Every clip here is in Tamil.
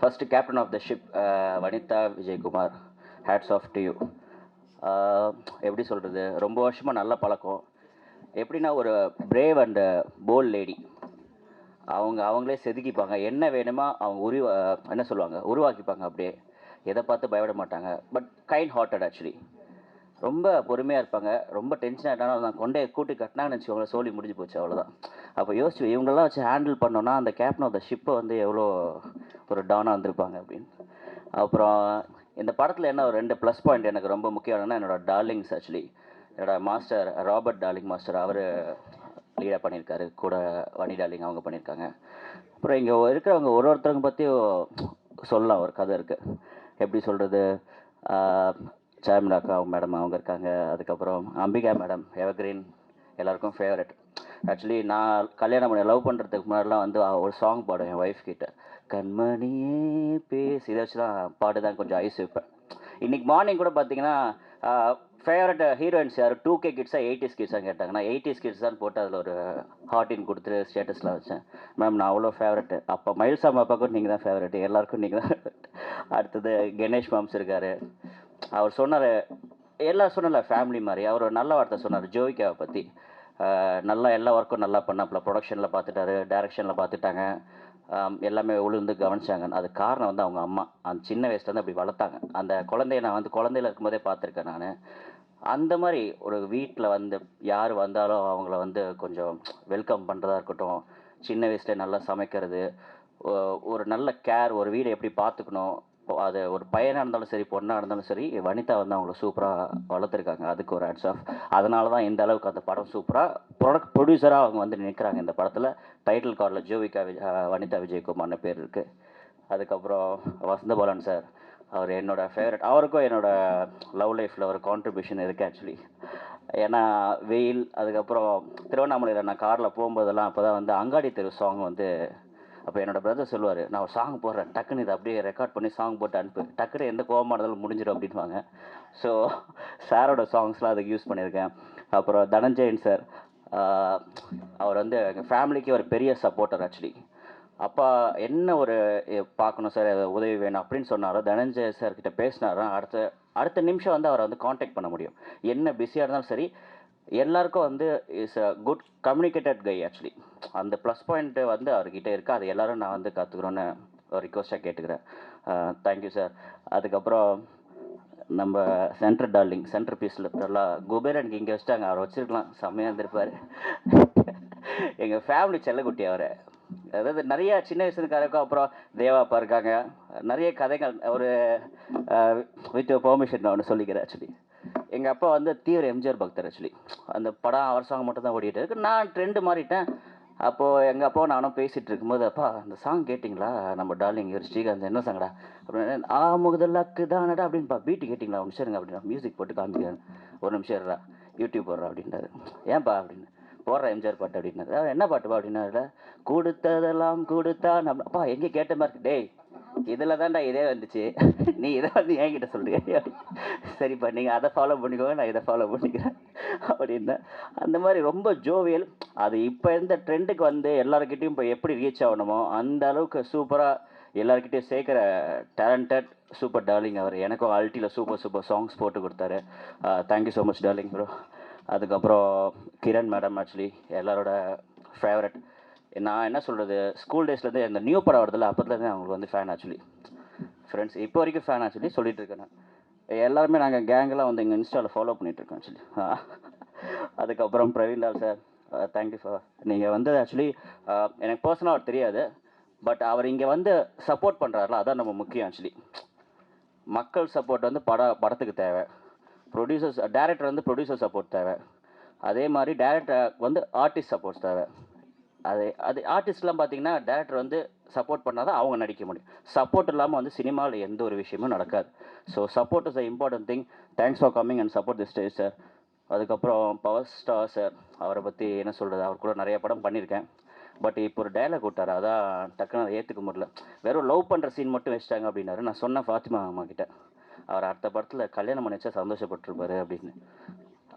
First captain of the ship Vanitha Vijayakumar hats off to you எப்படி சொல்கிறது ரொம்ப வருஷமாக நல்ல பழக்கம். எப்படின்னா ஒரு பிரேவ் அண்ட் போல் லேடி அவங்க அவங்களே செதுக்கிப்பாங்க. என்ன வேணுமோ அவங்க உருவா என்ன சொல்லுவாங்க? உருவாக்கிப்பாங்க அப்படியே. எதை பார்த்து பயப்பட மாட்டாங்க. பட் கைண்ட் ஹார்ட்டட் ஆக்சுவலி ரொம்ப பொறுமையாக இருப்பாங்க. ரொம்ப டென்ஷன் ஆகிட்டாலும் நான் கொண்டே கூட்டி கட்டினாங்கன்னு வச்சுக்கோங்களேன். சோலி முடிஞ்சு போச்சு அவ்வளோதான் அப்போ யோசிச்சு இவங்களாம் வச்சு ஹேண்டில் பண்ணோன்னா அந்த கேப்டன் ஆஃப் த ஷிப்பை வந்து எவ்வளோ ஒரு டவுனாக வந்திருப்பாங்க அப்படின்னு. அப்புறம் இந்த படத்தில் என்ன ஒரு ரெண்டு ப்ளஸ் பாயிண்ட் எனக்கு ரொம்ப முக்கியம்னா என்னோட டார்லிங்ஸ் ஆக்சுவலி என்னோட மாஸ்டர் ராபர்ட் டார்லிங் மாஸ்டர் அவர் லீடாக பண்ணியிருக்காரு. கூட வனி டார்லிங் அவங்க பண்ணியிருக்காங்க. அப்புறம் இங்கே இருக்கிறவங்க ஒரு ஒருத்தவங்க பற்றியும் சொல்லலாம். ஒரு கதை இருக்குது எப்படி சொல்கிறது சாமிலா அக்கா மேடம் அவங்க இருக்காங்க. அதுக்கப்புறம் அம்பிகா மேடம் எவர்கிரீன் எல்லாருக்கும் ஃபேவரட் ஆக்சுவலி நான் கல்யாணம் பண்ணி லவ் பண்ணுறதுக்கு முன்னாடிலாம் வந்து ஒரு சாங் பாடுவேன் என் ஒய்ஃப் கிட்ட. கண்மணியே பேசி. இதை வச்சு தான் பாட்டு தான் கொஞ்சம் ஐஸ் வைப்பேன். இன்னைக்கு மார்னிங் கூட பார்த்தீங்கன்னா ஃபேவரட் ஹீரோயின்ஸ் யார்? டூ கே கிட்ஸாக எயிட்டிஸ் கிட்ஸாக கேட்டாங்க நான் எயிட்டிஸ் கிட்ஸ் தான் போட்டு அதில் ஒரு ஹார்டின் கொடுத்துட்டு ஸ்டேட்டஸில் வச்சேன். மேம் நான் அவ்வளோ ஃபேவரட் அப்போ மயில்சாமி அப்பாவுக்கும் நீங்கள் தான் ஃபேவரட் எல்லாருக்கும் நீங்கள் தான் அடுத்தது கணேஷ் மாம்ஸ் இருக்கார். அவர் சொன்னார் எல்லாம் சொன்னல ஃபேமிலி மாதிரி. அவர் ஒரு நல்ல வார்த்தை சொன்னார் ஜோவிகாவை பற்றி நல்லா எல்லா ஒர்க்கும் நல்லா பண்ணாப்புல. ப்ரொடக்ஷனில் பார்த்துட்டாரு டைரக்ஷனில் பார்த்துட்டாங்க. எல்லாமே உளுந்து கவனிச்சாங்க. அது காரணம் வந்து அவங்க அம்மா. அந்த சின்ன வயசுலேருந்து அப்படி வளர்த்தாங்க. அந்த குழந்தைய நான் வந்து குழந்தையில இருக்கும்போதே பார்த்துருக்கேன் நான். அந்த மாதிரி ஒரு வீட்டில் வந்து யார் வந்தாலும் அவங்கள வந்து கொஞ்சம் வெல்கம் பண்ணுறதா இருக்கட்டும். சின்ன வயசுல நல்லா சமைக்கிறது. ஒ- ஒரு நல்ல கேர் ஒரு வீடை எப்படி பார்த்துக்கணும். அது ஒரு பையனாக இருந்தாலும் சரி பொண்ணாக இருந்தாலும் சரி வனிதா வந்து அவங்கள சூப்பராக வளர்த்துருக்காங்க. அதுக்கு ஒரு ஹேட்ஸ் ஆஃப் அதனால தான் இந்த அளவுக்கு அந்த படம் சூப்பராக ப்ரொடக்ட் ப்ரொடியூசராக அவங்க வந்து நிற்கிறாங்க இந்த படத்தில். டைட்டில் கார்டில் ஜோவிகா விஜய் வனிதா விஜயகுமார்னு பேர் இருக்குது அதுக்கப்புறம் வசந்தபாலன் சார் அவர் என்னோடய ஃபேவரட் அவருக்கும் என்னோடய லவ் லைஃப்பில் ஒரு கான்ட்ரிபியூஷன் இருக்குது ஆக்சுவலி ஏன்னா வெயில் அதுக்கப்புறம் திருவண்ணாமலையில் நான் காரில் போகும்போதெல்லாம் அப்போ தான் வந்து அங்காடி தெரு சாங் வந்து அப்போ என்னோட பிரதர் சொல்லுவார் நான் ஒரு சாங் போடுறேன். டக்குன்னு இதை அப்படியே ரெக்கார்ட் பண்ணி சாங் போட்டு அனுப்பு. டக்குன்னு எந்த கோபமானதாலும் இருந்தாலும் முடிஞ்சிடும் அப்படின்வாங்க ஸோ சாரோட சாங்ஸ்லாம் அதுக்கு யூஸ் பண்ணியிருக்கேன். அப்புறம் தனஞ்சயன் சார் அவர் வந்து எங்கள் ஃபேமிலிக்கு ஒரு பெரிய சப்போர்ட்டர் ஆக்சுவலி அப்பா என்ன ஒரு பார்க்கணும் சார் அது உதவி வேணும்? அப்படின்னு சொன்னாரோ தனஞ்சய சார் கிட்ட பேசினாரோ அடுத்த அடுத்த நிமிஷம் வந்து அவரை வந்து காண்டாக்ட் பண்ண முடியும். என்ன பிஸியாக இருந்தாலும் சரி எல்லாருக்கும் வந்து is a good communicated guy actually அந்த ப்ளஸ் பாயிண்ட் வந்து அவர்கிட்ட இருக்கு. அது எல்லாரும் நான் வந்து கற்றுக்குறோன்னு ஒரு ரிக்வஸ்ட்டாக கேட்டுக்கிறேன். தேங்க்யூ சார் அதுக்கப்புறம் நம்ம சென்டர் டார்லிங் சென்டர் பீஸில் நல்லா குபேரனுக்கு இங்கே வச்சுட்டாங்க அவரை வச்சிருக்கலாம். செம்மையாக இருந்திருப்பார். எங்கள் ஃபேமிலி செல்லக்குட்டி அவர். அதாவது நிறைய சின்ன வயசுக்காரருக்கும் அப்புறம் தேவாப்பா இருக்காங்க. நிறைய கதைகள். ஒரு வித் பெர்மிஷன் நான் ஒன்று சொல்லிக்கிறேன் ஆக்சுவலி எங்கள் அப்பா வந்து தீவிர எம்ஜிஆர் பக்தர் ஆக்சுவலி அந்த படம் அவர் சாங் மட்டும் தான் ஓடிட்டு இருக்கு. நான் ட்ரெண்டு மாறிட்டேன். அப்போது எங்கள் அப்பா நானும் பேசிகிட்டு இருக்கும்போது அப்பா அந்த சாங் கேட்டிங்களா? நம்ம டார்லிங் இவர் ஸ்ரீகாந்த். என்ன சாங்கடா அப்படின்னு ஆ முகதல்லாக்கு தானடா அப்படின்ப்பா பீட்டு கேட்டிங்களா? ஒரு நிமிஷம் இருங்க அப்படின்னா. மியூசிக் போட்டு காமிக்கிறேன். ஒரு நிமிஷம் இருடா. யூடியூப் போடுறா அப்படின்றாரு ஏன்பா? அப்படின்னு. போடுற எம்ஜிஆர் பாட்டு அப்படின்னாரு. என்ன பாட்டுப்பா? அப்படின்னாரு கொடுத்ததெல்லாம் கொடுத்தான் அப்பா எங்கே கேட்ட மாதிரி இருக்கு. டேய் இதில் தான்டா இதே வந்துச்சு. நீ இதை வந்து என்கிட்ட சொல்றியா சரிப்பா நீங்கள் அதை ஃபாலோ பண்ணிக்கோங்க நான் இதை ஃபாலோ பண்ணிக்கிறேன். அப்படின்னா அந்த மாதிரி ரொம்ப ஜோவியல் அது இப்போ இருந்த ட்ரெண்டுக்கு வந்து எல்லாருக்கிட்டையும் இப்போ எப்படி ரீச் ஆகணுமோ அந்த அளவுக்கு சூப்பராக எல்லாருக்கிட்டையும் சேர்க்குற டேலண்டட் சூப்பர் டார்லிங் அவர். எனக்கும் அல்ட்டியில் சூப்பர் சூப்பர் சாங்ஸ் போட்டு கொடுத்தாரு. Thank you so much darling bro அதுக்கப்புறம் கிரண் மேடம் ஆக்சுவலி எல்லாரோட ஃபேவரட் நான் என்ன சொல்கிறது ஸ்கூல் டேஸ்லேருந்து இந்த நியூ படம் வருதுல்ல அப்போதுலேருந்து அவங்களுக்கு வந்து ஃபேன் ஆக்சுவலி ஃப்ரெண்ட்ஸ் இப்போ வரைக்கும் ஃபேன் ஆக்சுவலி சொல்லிட்டு இருக்கேன் நான். எல்லாருமே நாங்கள் கேங்கெல்லாம் வந்து எங்கள் இன்ஸ்டாவில் ஃபாலோ பண்ணிகிட்டு இருக்கோம் ஆக்சுவலி அதுக்கப்புறம் Praveen Lal sir thank you for நீங்கள் வந்து ஆக்சுவலி எனக்கு பர்சனலாக அவர் தெரியாது. பட் அவர் இங்கே வந்து சப்போர்ட் பண்ணுறாருல அதான் நம்ம முக்கியம் ஆக்சுவலி மக்கள் சப்போர்ட் வந்து பட படத்துக்கு தேவை. ப்ரொடியூசர்ஸ் டேரக்டர் வந்து ப்ரொடியூசர் சப்போர்ட் தேவை. அதே மாதிரி டேரக்டர் வந்து ஆர்டிஸ்ட் சப்போர்ட் தேவை. அது அது ஆர்டிஸ்ட்லாம் பார்த்தீங்கன்னா டேரக்டர் வந்து சப்போர்ட் பண்ணால் தான் அவங்க நடிக்க முடியும். சப்போர்ட் இல்லாமல் வந்து சினிமாவில் எந்த ஒரு விஷயமும் நடக்காது. So support is a important thing thanks for coming and support the stage sir அதுக்கப்புறம் பவர் ஸ்டார் சார் அவரை பற்றி என்ன சொல்கிறது அவர் கூட நிறைய படம் பண்ணியிருக்கேன். பட் இப்போ ஒரு டயலாக் விட்டார். அதான் டக்குன்னு அதை ஏற்றுக்க முடியல. வெறும் லவ் பண்ணுற சீன் மட்டும் வச்சிட்டாங்க அப்படின்னாரு. நான் சொன்னேன் ஃபாத்திமா அம்மா கிட்ட. அவர் அடுத்த படத்தில் கல்யாணம் பண்ணி வச்சா சந்தோஷப்பட்டிருப்பாரு அப்படின்னு.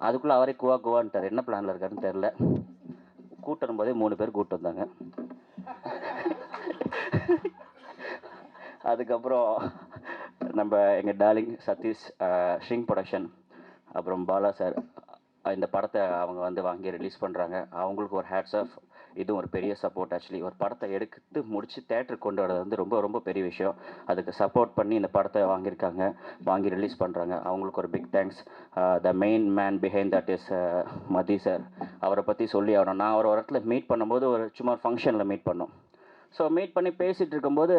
அதுக்குள்ளே அவரே குவா குவான்ட்டார். என்ன பிளானில் இருக்காருன்னு தெரில கூட்டம் போதே மூணு பேர் கூட்டு வந்தாங்க அதுக்கப்புறம் நம்ம எங்கள் டார்லிங் சதீஷ் ஷ்ரிங் ப்ரொடக்ஷன் அப்புறம் பாலா சார் இந்த படத்தை அவங்க வந்து வாங்கி ரிலீஸ் பண்ணுறாங்க அவங்களுக்கு ஒரு ஹேட்ஸ் ஆஃப் இதுவும் ஒரு பெரிய சப்போர்ட் ஆக்சுவலி ஒரு படத்தை எடுத்து முடித்து தேட்டருக்கு கொண்டு வரது வந்து ரொம்ப ரொம்ப பெரிய விஷயம். அதுக்கு சப்போர்ட் பண்ணி இந்த படத்தை வாங்கியிருக்காங்க. வாங்கி ரிலீஸ் பண்ணுறாங்க அவங்களுக்கு ஒரு big thanks the main man behind that is Mathi sir அவரை பற்றி சொல்லி ஆகணும். நான் ஒரு இடத்துல மீட் பண்ணும்போது ஒரு சும்மா ஃபங்க்ஷனில் மீட் பண்ணோம். ஸோ மீட் பண்ணி பேசிகிட்டு இருக்கும்போது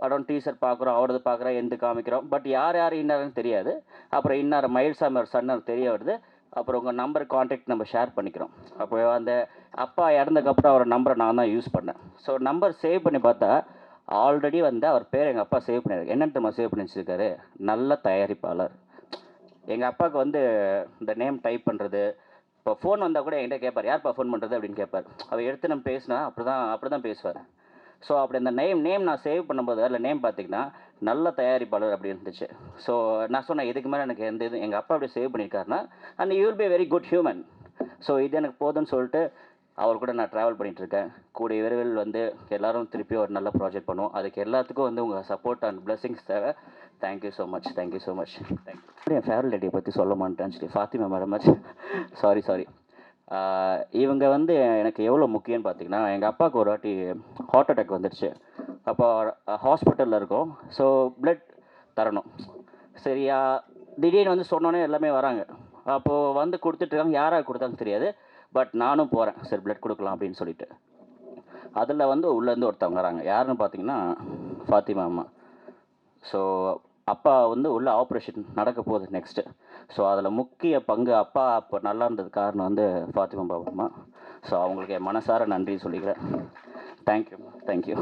படம் டீசர் பார்க்குறோம் அவரது பார்க்குறோம் எந்த காமிக்கிறோம். பட் யார் யார் இன்னாருன்னு தெரியாது. அப்புறம் இன்னார் மயில்சாமி சன்னர் தெரிய வருது. அப்புறம் உங்கள் நம்பர் காண்டாக்ட் நம்ம ஷேர் பண்ணிக்கிறோம். அப்போ அந்த அப்பா இறந்ததுக்கப்புறம் அவர் நம்பரை நான் தான் யூஸ் பண்ணேன். ஸோ நம்பர் சேவ் பண்ணி பார்த்தா ஆல்ரெடி வந்து அவர் பேர் எங்கள் அப்பா சேவ் பண்ணியிருக்காரு. என்னென்னு நம்ம சேவ் பண்ணி வச்சுருக்காரு? நல்ல தயாரிப்பாளர். எங்கள் அப்பாவுக்கு வந்து இந்த நேம் டைப் பண்ணுறது இப்போ ஃபோன் வந்தால் கூட என்கிட்ட கேட்பார் யார்ப்பா ஃபோன் பண்ணுறது அப்படின்னு கேட்பார் அவர் எடுத்து நம்ம பேசினா அப்படி தான் அப்படி தான் பேசுவார். ஸோ அப்படி அந்த நேம் நேம் நான் சேவ் பண்ணும்போது அதில் நேம் பார்த்தீங்கன்னா நல்ல தயாரிப்பாளர் அப்படி இருந்துச்சு. ஸோ நான் சொன்னேன் இதுக்கு மேலே எனக்கு எந்த இது எங்கள் அப்பா அப்படி சேவ் பண்ணியிருக்காருன்னா and you will be very good human so இது எனக்கு போதும்னு சொல்லிட்டு அவர் கூட நான் ட்ராவல் பண்ணிகிட்ருக்கேன் கூடிய விரைவில் வந்து எல்லோரும் திருப்பி ஒரு நல்ல ப்ராஜெக்ட் பண்ணுவோம். அதுக்கு எல்லாத்துக்கும் வந்து உங்கள் சப்போர்ட் அண்ட் பிளெஸிங்ஸ் தேவை. Thank you so much thank you so much thank you N favourite லேடியை பற்றி சொல்ல மாட்டேன் சொல்லி Fathima madam much sorry sorry இவங்க வந்து எனக்கு எவ்வளோ முக்கியம்னு பார்த்தீங்கன்னா எங்கள் அப்பாவுக்கு ஒரு வாட்டி ஹார்ட் அட்டாக் வந்துடுச்சு அப்போ ஹாஸ்பிட்டலில் இருக்கோம். ஸோ பிளட் தரணும். சரியா? திடீர்னு வந்து சொன்னோன்னே எல்லாமே வராங்க. அப்போது வந்து கொடுத்துட்ருக்காங்க யாராக கொடுத்தாலும் தெரியாது. பட் நானும் போகிறேன் சரி பிளட் கொடுக்கலாம் அப்படின்னு சொல்லிட்டு. அதில் வந்து உள்ளேருந்து ஒருத்தவங்க வராங்க. யாருன்னு பார்த்தீங்கன்னா ஃபாத்திமா அம்மா. ஸோ அப்பா வந்து உள்ள ஆப்ரேஷன் நடக்க போகுது நெக்ஸ்ட்டு ஸோ அதில் முக்கிய பங்கு அப்பா அப்போ நல்லா இருந்தது காரணம் வந்து ஃபாத்திமா பாபா அம்மா. ஸோ அவங்களுக்கு என் மனசார நன்றி சொல்லிக்கிறேன். தேங்க்யூம்மா தேங்க்யூ